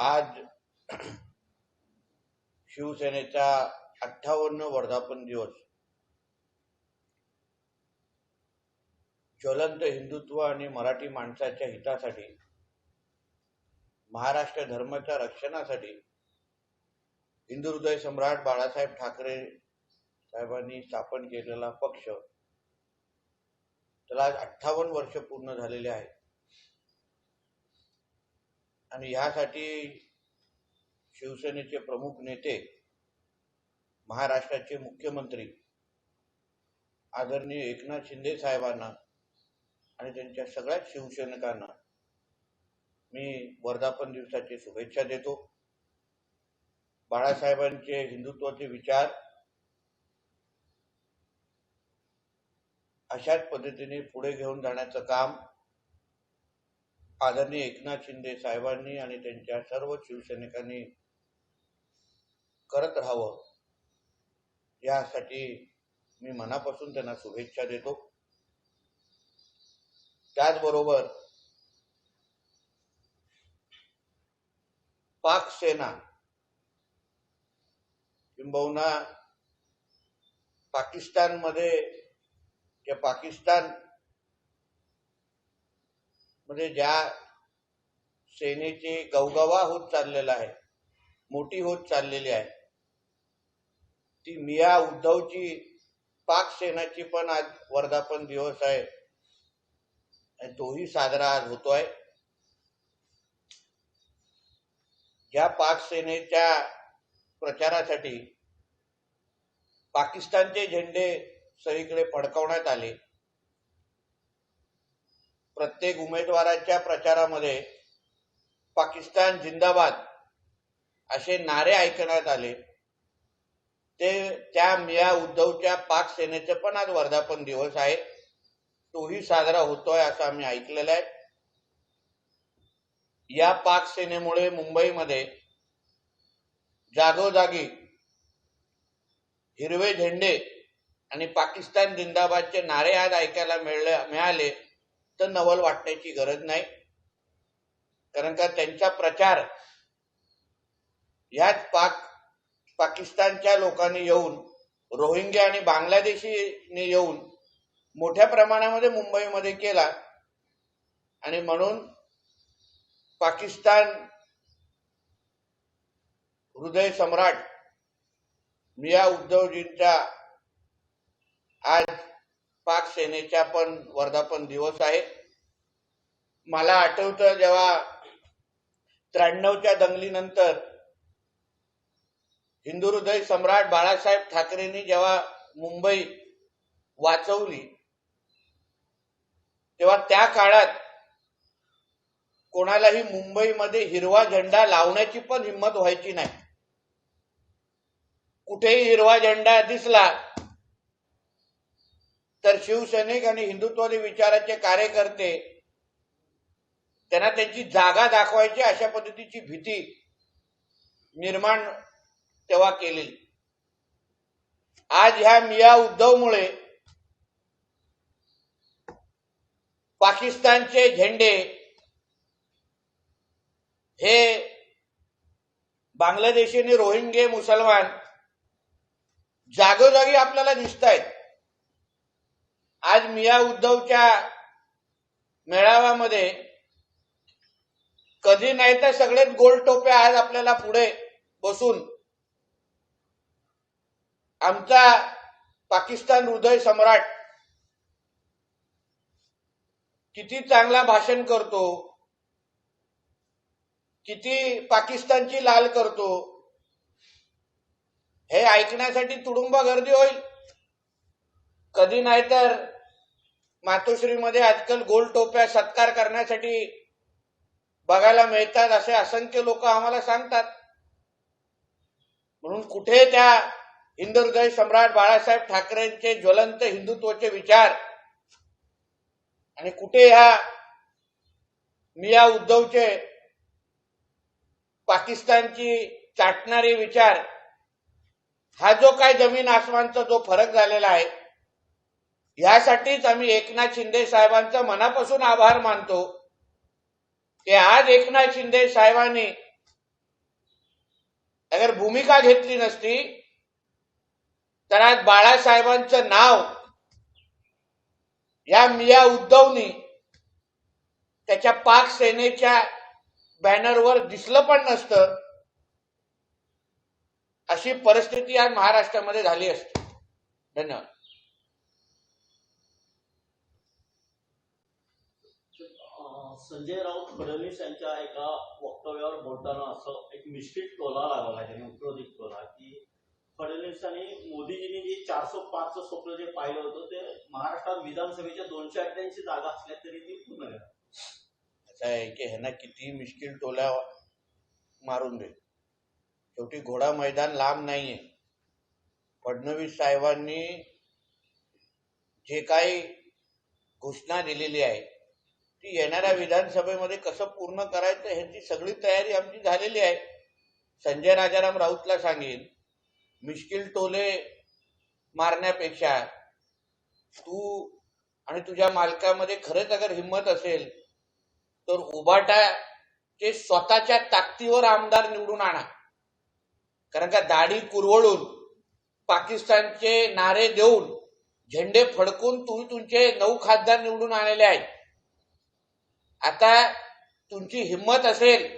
आज शिवसेनेचा अठ्ठावन्न वर्धापन दिवस. ज्वलंत हिंदुत्व आणि मराठी माणसाच्या हितासाठी महाराष्ट्र धर्माच्या रक्षणासाठी हिंदू हृदय सम्राट बाळासाहेब ठाकरे साहेबांनी स्थापन केलेला पक्ष त्याला आज अठ्ठावन्न वर्ष पूर्ण झालेले आहेत. आणि यासाठी शिवसेनेचे प्रमुख नेते महाराष्ट्राचे मुख्यमंत्री आदरणीय एकनाथ शिंदे साहेबांना आणि त्यांच्या सगळ्याच शिवसैनिकांना मी वर्धापन दिवसाची शुभेच्छा देतो. बाळासाहेबांचे हिंदुत्वाचे विचार अशाच पद्धतीने पुढे घेऊन जाण्याचं काम आदरणीय एकनाथ शिंदे साहेबांनी आणि त्यांच्या सर्व शिवसैनिकांनी करत राहावं यासाठी मी मनापासून त्यांना शुभेच्छा देतो. त्याचबरोबर पाक सेना किंबहुना पाकिस्तानमध्ये किंवा पाकिस्तान म्हणजे ज्या सेनेची गवगवा होत चाललेला आहे मोठी होत चाललेली आहे ती मिया उद्धवची पाक सेनाची पण आज वर्धापन दिवस आहे. तोही साजरा आज होतोय. ज्या पाक सेनेच्या प्रचारासाठी पाकिस्तानचे झेंडे सगळीकडे फडकवण्यात आले. प्रत्येक उमेदवाराच्या प्रचारामध्ये पाकिस्तान जिंदाबाद असे नारे ऐकण्यात आले. ते त्या मिया उद्धवच्या पाक सेनेचे पण आज वर्धापन दिवस आहे. तोही साजरा होतोय असं आम्ही ऐकलेलं आहे. या पाक सेनेमुळे मुंबईमध्ये जागोजागी हिरवे झेंडे आणि पाकिस्तान जिंदाबादचे नारे आज ऐकायला मिळाले मिळाले. तर नवल वाटण्याची गरज नाही. कारण का त्यांचा प्रचार ह्याच पाक पाकिस्तानच्या लोकांनी येऊन रोहिंग्या आणि बांगलादेशीने येऊन मोठ्या प्रमाणामध्ये मुंबईमध्ये केला. आणि म्हणून पाकिस्तान हृदय सम्राट मिया उद्धवजींचा आज पाक सेनेचा पण वर्धापन दिवस आहे. मला आठवतं जेव्हा त्र्याण्णवच्या दंगलीनंतर हिंदू हृदय सम्राट बाळासाहेब ठाकरेंनी जेव्हा मुंबई वाचवली तेव्हा त्या काळात कोणालाही मुंबईमध्ये हिरवा झेंडा लावण्याची पण हिंमत व्हायची नाही. कुठेही हिरवा झेंडा दिसला तर शिवसैनिक आणि हिंदुत्ववादी विचाराचे कार्यकर्ते त्यांना त्यांची जागा दाखवायची अशा पद्धतीची भीती निर्माण तेव्हा केलेली आज ह्या मिया उद्धवमुळे पाकिस्तानचे झेंडे हे बांगलादेशी आणि रोहिंगे मुसलमान जागोजागी आपल्याला दिसत आहेत आज मिया उद्धवच्या मेळाव्यामध्ये कधी नाही तर सगळेच गोल टोप्या आज आपल्याला पुढे बसून आमचा पाकिस्तान हृदय सम्राट किती चांगला भाषण करतो किती पाकिस्तानची लाल करतो हे ऐकण्यासाठी तुडुंब गर्दी होईल. कधी नाही तर मातोश्रीमध्ये आजकाल गोल टोप्या सत्कार करण्यासाठी बघायला मिळतात असे असंख्य लोक आम्हाला सांगतात. म्हणून कुठे त्या हिंदुहृदय सम्राट बाळासाहेब ठाकरेंचे ज्वलंत हिंदुत्वाचे विचार आणि कुठे ह्या मिया उद्धवचे पाकिस्तानची चाटणारे विचार हा जो काय जमीन आसमानचा जो फरक झालेला आहे यासाठीच आम्ही एकनाथ शिंदे साहेबांचा मनापासून आभार मानतो की आज एकनाथ शिंदे साहेबांनी अगर भूमिका घेतली नसती तर आज बाळासाहेबांचं नाव या मिया उद्धवनी त्याच्या पाक सेनेच्या बॅनरवर दिसलं पण नसतं अशी परिस्थिती आज महाराष्ट्रामध्ये झाली असते. धन्यवाद. संजय राऊत फडणवीस यांच्या एका वक्तव्यावर बोलताना असं एक मिश्किट टोला लागला त्यांनी उपरोधिक टोला की फडणवीसांनी मोदीजींनी जे चारशे पाचचं स्वप्न जे पाहिलं होतं ते महाराष्ट्रात विधानसभेच्या दोनशे अठ्ठ्याऐंशी जागा असल्या तरी ती पूर्ण असं आहे की ह्यांना किती मिश्किल टोल्या मारून दे शेवटी घोडा मैदान लांब नाहीये. फडणवीस साहेबांनी जे काही घोषणा दिलेली आहे ती येणाऱ्या विधानसभेमध्ये कसं पूर्ण करायचं ह्याची सगळी तयारी आमची झालेली आहे. संजय राजाराम राऊतला सांगेन मिश्किल टोले मारण्यापेक्षा तू आणि तुझ्या मालकामध्ये खरंच अगर हिंमत असेल तर उभाटाचे स्वतःच्या ताकदीवर आमदार निवडून आणा. कारण का दाढी कुरवडून पाकिस्तानचे नारे देऊन झेंडे फडकून तुम्ही तुमचे नऊ खासदार निवडून आणलेले आहेत. आता तुमची हिंमत असेल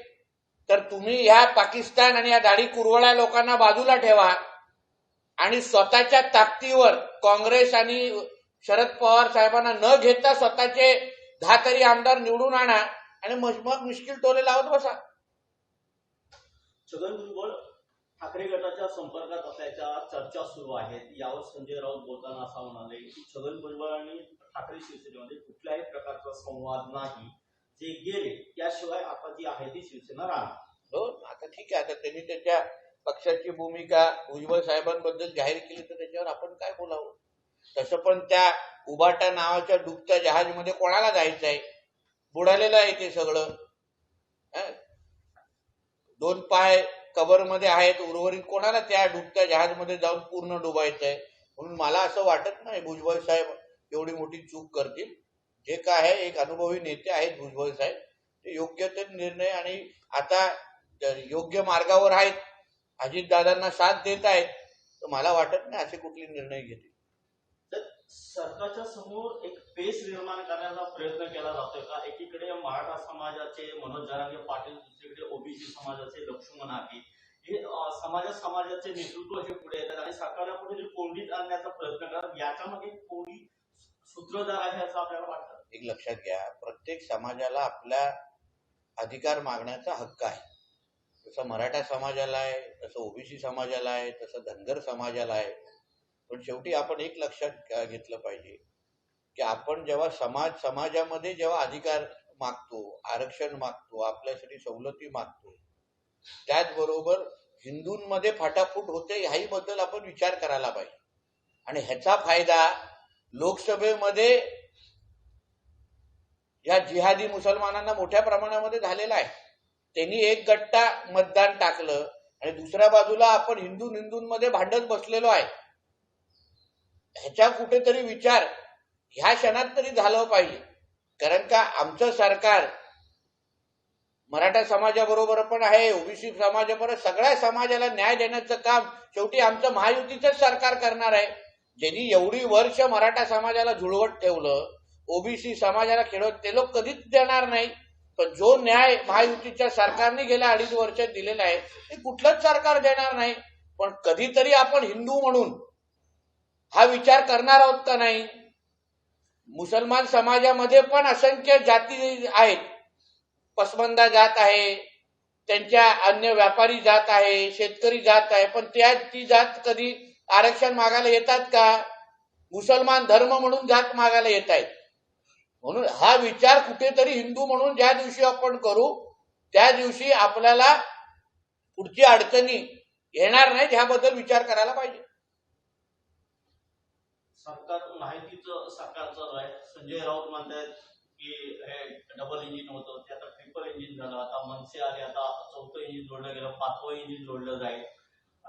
तर तुम्ही या पाकिस्तान आणि या दाढी कुरवळ्या लोकांना बाजूला ठेवा आणि स्वतःच्या ताकदीवर काँग्रेस आणि शरद पवार साहेबांना न घेता स्वतःचे दहा तरी आमदार निवडून आणा आणि मग मग मुश्किल टोले लावत बसा. छगन भुजबळ ठाकरे गटाच्या संपर्कात असल्याच्या चर्चा सुरू आहेत. यावर संजय राऊत बोलताना असं म्हणाले की छगन भुजबळ आणि ठाकरे शिवसेनेमध्ये कुठल्याही प्रकारचा संवाद नाही. जे गेले त्याशिवाय आता जी आहे ती शिवसेना राहणार. हो आता ठीक आहे. आता त्यांनी त्याच्या पक्षाची भूमिका भुजबळ साहेबांबद्दल जाहीर केली तर त्याच्यावर आपण काय बोलावं? तसं पण त्या उबाटा नावाच्या डुबत्या जहाजमध्ये कोणाला जायचं आहे? बुडालेलं आहे ते सगळं. दोन पाय कबरमध्ये आहेत उर्वरित कोणाला त्या डुबत्या जहाजमध्ये जाऊन पूर्ण डुबायचंय? म्हणून मला असं वाटत नाही भुजबळ साहेब एवढी मोठी चूक करतील. जे काय आहे एक अनुभवी नेते आहेत भुजबळ साहेब. ते योग्य ते निर्णय आणि आता योग्य मार्गावर आहेत. अजितदादांना साथ देत आहेत. तर मला वाटत नाही असे कुठले निर्णय घेतील. तर सरकारच्या समोर एक पेस निर्माण करण्याचा प्रयत्न केला जातोय का? एकीकडे मराठा समाजाचे मनोज जरांगे पाटील दुसरीकडे ओबीसी समाजाचे लक्ष्मण आगे हे समाज समाजा समाजाचे नेतृत्व असे पुढे येतात आणि सरकारला कुठेतरी कोंडीत आणण्याचा प्रयत्न करतात. याच्यामध्ये कोणी सूत्रधार आहे असं आपल्याला वाटतं. एक लक्षात घ्या प्रत्येक समाजाला आपला अधिकार मागण्याचा हक्क आहे. तसं मराठा समाजाला आहे तसं ओबीसी समाजाला आहे तसं धनगर समाजाला आहे. पण शेवटी आपण एक लक्षात घेतलं पाहिजे की आपण जेव्हा समाज समाजामध्ये जेव्हा अधिकार मागतो आरक्षण मागतो आपल्यासाठी सवलती मागतो त्याचबरोबर हिंदूंमध्ये फाटाफूट होते ह्याही बद्दल आपण विचार करायला पाहिजे. आणि ह्याचा फायदा लोकसभेमध्ये या जिहादी मुसलमानांना मोठ्या प्रमाणामध्ये झालेला आहे. त्यांनी एक गट्टा मतदान टाकलं आणि दुसऱ्या बाजूला आपण हिंदू हिंदूंमध्ये भांडत बसलेलो आहे. ह्याच्या कुठेतरी विचार ह्या क्षणात तरी झालं पाहिजे. कारण का आमचं सरकार मराठा समाजाबरोबर पण आहे ओबीसी समाजाबरोबर सगळ्या समाजाला न्याय देण्याचं काम शेवटी आमचं महायुतीचंच सरकार करणार आहे. ज्यांनी एवढी वर्ष मराठा समाजाला झुळवत ठेवलं ओबीसी समाजाला खेळवत ते लोक कधीच देणार नाही. पण जो न्याय महायुतीच्या सरकारने गेल्या अडीच वर्ष दिलेला आहे ते कुठलंच सरकार देणार नाही. पण कधीतरी आपण हिंदू म्हणून हा विचार करणार आहोत का नाही? मुसलमान समाजामध्ये पण असंख्य जाती आहेत. पसमंदा जात आहे त्यांच्या अन्य व्यापारी जात आहे शेतकरी जात आहे पण त्या ती जात कधी आरक्षण मागायला येतात का? मुसलमान धर्म म्हणून जात मागायला येत आहेत म्हणून हा विचार कुठेतरी हिंदू म्हणून ज्या दिवशी आपण करू त्या दिवशी आपल्याला पुढची अडचणी येणार नाहीत ह्याबद्दल विचार करायला पाहिजे. सरकार माहितीचं सरकार चालू आहे. संजय राऊत म्हणतात की हे डबल इंजिन होतं ते आता ट्रिपल इंजिन झालं. आता मनसे आले आता चौथं इंजिन जोडलं गेलं पाचवं इंजिन जोडलं जाईल.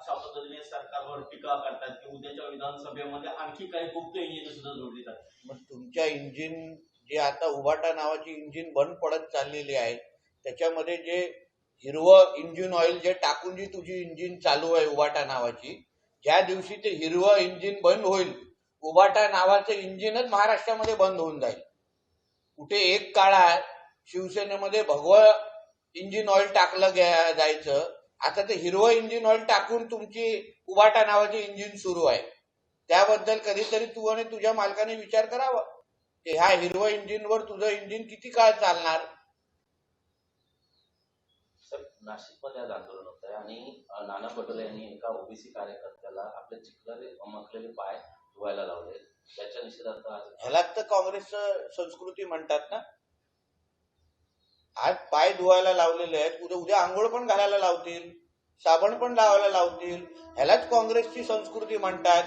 अशा पद्धतीने सरकारवर टीका करतात की उद्याच्या विधानसभेमध्ये आणखी काही गुप्त इंजिन सुद्धा जोडली जातात. मग तुमच्या इंजिन जे आता उभाटा नावाची इंजिन बंद पडत चाललेली आहे त्याच्यामध्ये जे हिरवं इंजिन ऑइल जे टाकून जी तुझी इंजिन चालू आहे उबाटा नावाची ज्या दिवशी ते हिरवं इंजिन बंद होईल उभाटा नावाचं इंजिनच महाराष्ट्रामध्ये बंद होऊन जाईल. कुठे एक काळात शिवसेनेमध्ये भगवं इंजिन ऑइल टाकलं जायचं आता ते हिरवं इंजिन ऑइल टाकून तुमची उबाटा नावाचे इंजिन सुरू आहे. त्याबद्दल कधीतरी तू आणि तुझ्या मालकाने विचार करावा. की ह्या हिरवं इंजिनवर तुझं इंजिन किती काळ चालणार? नाशिकमध्ये आज आंदोलन होत आहे आणि नाना पटोले यांनी एका ओबीसी कार्यकर्त्याला आपले चिखलरे मखलेले पाय धुवायला लावले. त्याच्या निषेधार्थ आज ह्यालाच तर काँग्रेसचं संस्कृती म्हणतात ना? आज पाय धुवायला लावलेले आहेत. उद्या उद्या आंघोळ पण घालायला लावतील. साबण पण लावायला लावतील. ह्यालाच काँग्रेसची संस्कृती म्हणतात.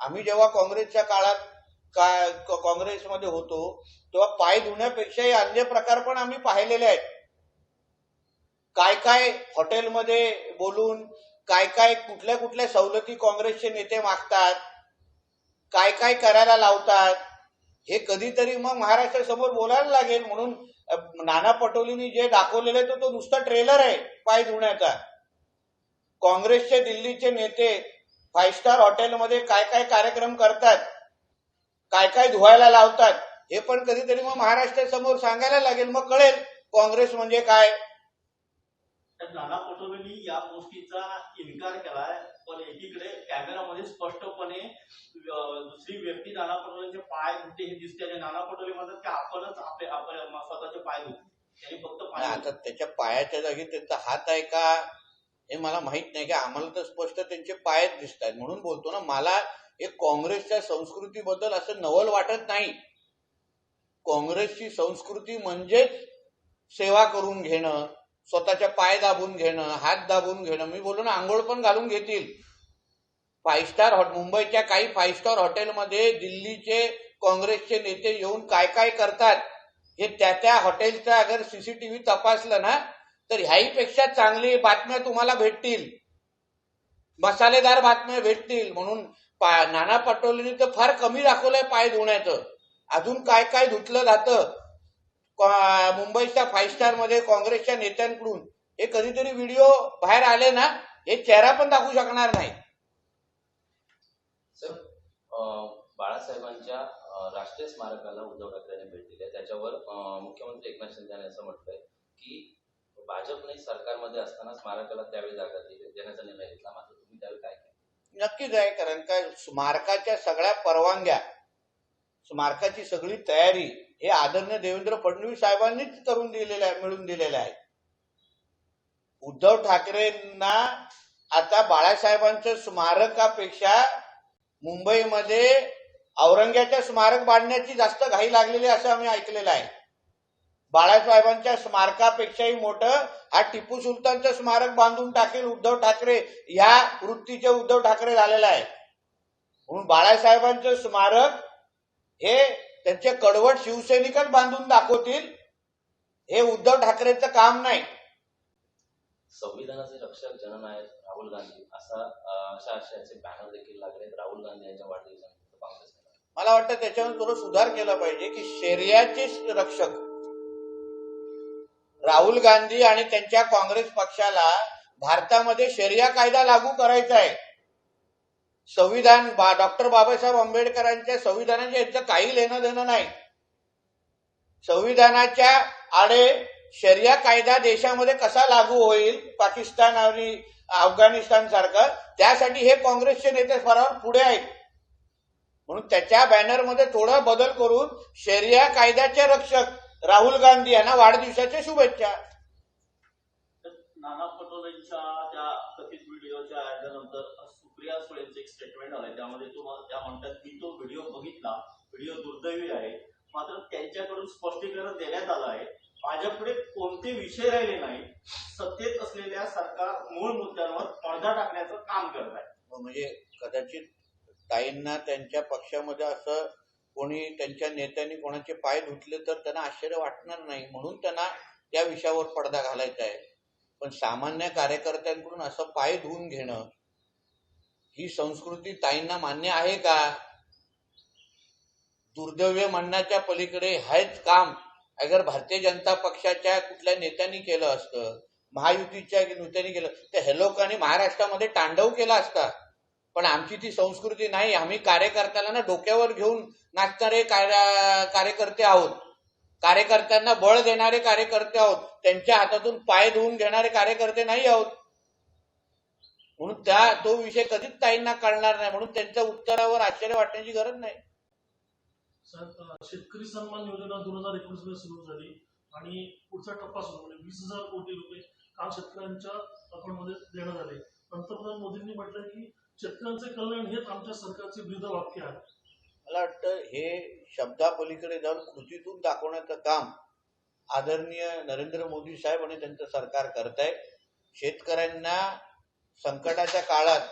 आम्ही जेव्हा काँग्रेसच्या काळात का काँग्रेसमध्ये होतो तेव्हा पाय धुण्यापेक्षाही अन्य प्रकार पण आम्ही पाहिलेले आहेत. काय काय हॉटेलमध्ये बोलून काय काय कुठल्या कुठल्या सवलती काँग्रेसचे नेते मागतात काय काय करायला लावतात हे कधीतरी मग महाराष्ट्रासमोर बोलायला लागेल म्हणून नाना पटोलेंनी जे दाखवलेलं आहे तो नुसता ट्रेलर आहे पाय धुण्याचा. काँग्रेसचे दिल्लीचे नेते फाईव्ह स्टार हॉटेलमध्ये काय काय कार्यक्रम करतात काय काय धुवायला लावतात हे पण कधीतरी मग महाराष्ट्रासमोर सांगायला लागेल मग कळेल काँग्रेस म्हणजे काय. नाना पटोलेंनी या गोष्टीचा इन्कार केलाय पण एकीकडे कॅमेरामध्ये स्पष्टपणे दुसरी व्यक्ती नाना पटोलेंचे पाय धुते हे दिसते आणि नाना पटोले म्हणतात की आपणच आपले आपण स्वतःचे पाय धुतो त्यांनी फक्त पाय आता. त्याच्या पायाच्या जागी त्यांचा हात आहे का हे मला माहीत नाही की आम्हाला तर स्पष्ट त्यांचे पायच दिसत आहेत. म्हणून बोलतो ना मला एक काँग्रेसच्या संस्कृतीबद्दल असं नवल वाटत नाही. काँग्रेसची संस्कृती म्हणजेच सेवा करून घेणं स्वतःच्या पाय दाबून घेणं हात दाबून घेणं. मी बोललो ना आंघोळ पण घालून घेतील. फाईव्ह स्टार हॉट मुंबईच्या काही फाईव्ह स्टार हॉटेलमध्ये दिल्लीचे काँग्रेसचे नेते येऊन काय काय करतात हे त्या त्या हॉटेलचा अगर सीसीटीव्ही तपासलं ना तर ह्याहीपेक्षा चांगली बातम्या तुम्हाला भेटतील. मसालेदार बातम्या भेटतील. म्हणून नाना पटोलेंनी तर फार कमी दाखवलंय पाय धुण्याचं. अजून काय काय धुतलं जातं? मुंबईच्या फाईव्ह स्टारमध्ये काँग्रेसच्या नेत्यांकडून हे कधीतरी व्हिडिओ बाहेर आले ना हे चेहरा पण दाखवू शकणार नाही. बाळासाहेबांच्या राष्ट्रीय स्मारकाला उद्धव ठाकरे भेट दिली आहे. त्याच्यावर मुख्यमंत्री एकनाथ शिंदे यांनी असं म्हटलंय की भाजपने सरकारमध्ये असताना स्मारकाला त्यावेळी जागा दिली देण्याचा निर्णय घेतला. मात्र तुम्ही त्यावेळी काय केलं? नक्कीच आहे कारण काय स्मारकाच्या सगळ्या परवानग्या स्मारकाची सगळी तयारी हे आदरणीय देवेंद्र फडणवीस साहेबांनीच करून दिलेले आहे मिळून दिलेले आहे उद्धव ठाकरेंना आता बाळासाहेबांच्या स्मारकापेक्षा मुंबईमध्ये औरंग्याच्या स्मारक बांधण्याची जास्त घाई लागलेली असं आम्ही ऐकलेलं आहे. बाळासाहेबांच्या स्मारकापेक्षाही मोठं हा टिपू सुलतानचं स्मारक बांधून टाकेल उद्धव ठाकरे या वृत्तीचे उद्धव ठाकरे झालेला आहे. म्हणून बाळासाहेबांचं स्मारक हे त्यांचे कडवट शिवसैनिकच बांधून दाखवतील हे उद्धव ठाकरेचं काम नाही. संविधानाचे रक्षक जननायक राहुल गांधी असा अशा आशयाचे बॅनर देखील लागले राहुल गांधी यांच्या वाढदिवसानिमित्त काँग्रेस मला वाटतं त्याच्यावर थोडं सुधार केला पाहिजे की शर्याचे रक्षक राहुल गांधी आणि त्यांच्या काँग्रेस पक्षाला भारतामध्ये शर्या कायदा लागू करायचा आहे. संविधान बा डॉक्टर बाबासाहेब आंबेडकरांच्या संविधानाच्या यांचं काही लेणं देणं नाही. संविधानाच्या आडे शरिया कायदा देशामध्ये कसा लागू होईल? पाकिस्तान आणि अफगाणिस्तान सारखं? त्यासाठी हे काँग्रेसचे नेते फरार पुढे आहेत. म्हणून त्याच्या बॅनरमध्ये थोडा बदल करून शरिया कायद्याचे रक्षक राहुल गांधी यांना वाढदिवसाच्या शुभेच्छा. नाना पटोलेंच्या त्या कथित व्हिडिओच्या आल्यानंतर सुप्रिया सुळेंचं एक स्टेटमेंट आलंय. त्यामध्ये तुम्हाला त्या म्हणतात की तो व्हिडिओ बघितला. व्हिडिओ दुर्दैवी आहे. मात्र त्यांच्याकडून स्पष्टीकरण देण्यात आलं आहे. माझ्यापुढे कोणते विषय राहिले नाही सत्तेत असलेल्या सरकार मूळ मुद्द्यांवर पडदा टाकण्याचं काम करत आहे. म्हणजे कदाचित ताईंना त्यांच्या पक्षामध्ये असं कोणी त्यांच्या नेत्यांनी कोणाचे पाय धुतले तर त्यांना आश्चर्य वाटणार नाही म्हणून त्यांना त्या विषयावर पडदा घालायचा आहे. पण सामान्य कार्यकर्त्यांकडून असं पाय धुवून घेणं ही संस्कृती ताईंना मान्य आहे का? दुर्दैव्य म्हणण्याच्या पलीकडे हेच काम. अगर भारतीय जनता पक्षाच्या कुठल्या नेत्यांनी केलं असतं महायुतीच्या नेत्यांनी केलं तर हे लोकांनी महाराष्ट्रामध्ये तांडव केला असता. पण आमची ती संस्कृती नाही आम्ही कार्यकर्त्याला ना डोक्यावर घेऊन नाचणारे कार्य- कार्यकर्ते आहोत. कार्यकर्त्यांना बळ देणारे कार्यकर्ते आहोत. त्यांच्या हातातून पाय धुवून घेणारे कार्यकर्ते नाही आहोत. म्हणून त्या तो विषय कधीच ताईंना कळणार नाही. म्हणून त्यांच्या उत्तरावर आश्चर्य वाटण्याची गरज नाही. शेतकरी सन्मान योजना दोन हजार एकोणीसमध्ये सुरू झाली आणि पुढचा टप्पा सुरू म्हणजे वीस हजार कोटी रुपये काल शेतकऱ्यांच्या अकाउंटमध्ये देण्यात आले. पंतप्रधान मोदींनी म्हटलं की शेतकऱ्यांचे कल्याण हेच आमच्या सरकारचे विविध वाक्य आहे. मला वाटतं हे शब्दापलीकडे जाऊन कृतीतून दाखवण्याचं काम आदरणीय नरेंद्र मोदी साहेब आणि त्यांचं सरकार करत आहे शेतकऱ्यांना संकटाच्या काळात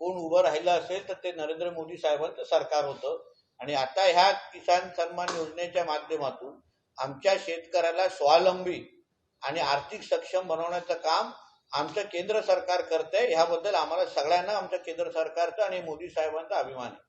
कोण उभं राहिलं असेल तर ते नरेंद्र मोदी साहेबांचं सरकार होतं. आणि आता ह्या किसान सन्मान योजनेच्या माध्यमातून आमच्या शेतकऱ्याला स्वावलंबी आणि आर्थिक सक्षम बनवण्याचं काम आमचं केंद्र सरकार करतंय ह्याबद्दल आम्हाला सगळ्यांना आमच्या केंद्र सरकारचं आणि मोदी साहेबांचा अभिमान आहे.